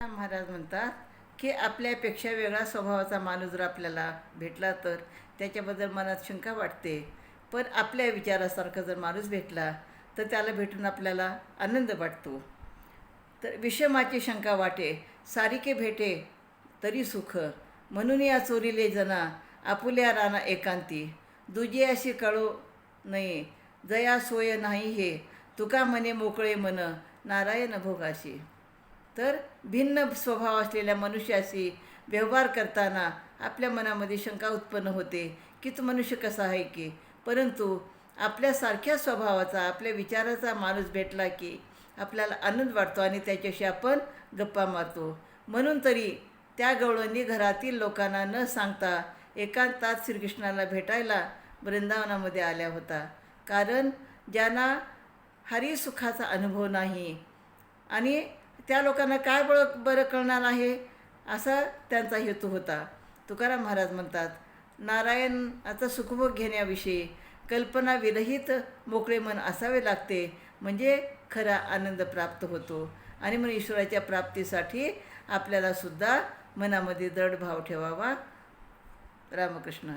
महाराज म्हणतात की आपल्यापेक्षा वेगळा स्वभावाचा माणूस जर आपल्याला भेटला तर त्याच्याबद्दल मनात शंका वाटते. पण आपल्या विचारासारखा जर माणूस भेटला तर त्याला भेटून आपल्याला आनंद वाटतो. तर विषमाची शंका वाटे सारिके भेटे तरी सुख. म्हणून या चोरीले जना आपुल्या राना एकांती. दुजी अशी कळो नये जया सोय नाही हे. तुका मने मोकळे मन नारायण भोगाशी. तर भिन्न स्वभाव असलेल्या मनुष्याशी व्यवहार करताना आपल्या मनामध्ये शंका उत्पन्न होते की तो मनुष्य कसा आहे की? परंतु आपल्यासारख्या स्वभावाचा आपल्या विचाराचा माणूस भेटला की आपल्याला आनंद वाटतो आणि त्याच्याशी आपण गप्पा मारतो. म्हणून तरी त्या गवळणी घरातील लोकांना न सांगता एकांतात श्रीकृष्णाला भेटायला वृंदावनामध्ये आल्या होता. कारण ज्यांना हरिसुखाचा अनुभव नाही आणि त्या लोकांना काय बळ बरं कळणार आहे? असा त्यांचा हेतू होता. तुकाराम महाराज म्हणतात नारायणाचा सुखभोग घेण्याविषयी कल्पना विरहित मोकळे मन असावे लागते म्हणजे खरा आनंद प्राप्त होतो. आणि म्हणून ईश्वराच्या प्राप्तीसाठी आपल्याला सुद्धा मनामध्ये दृढ भाव ठेवावा. रामकृष्ण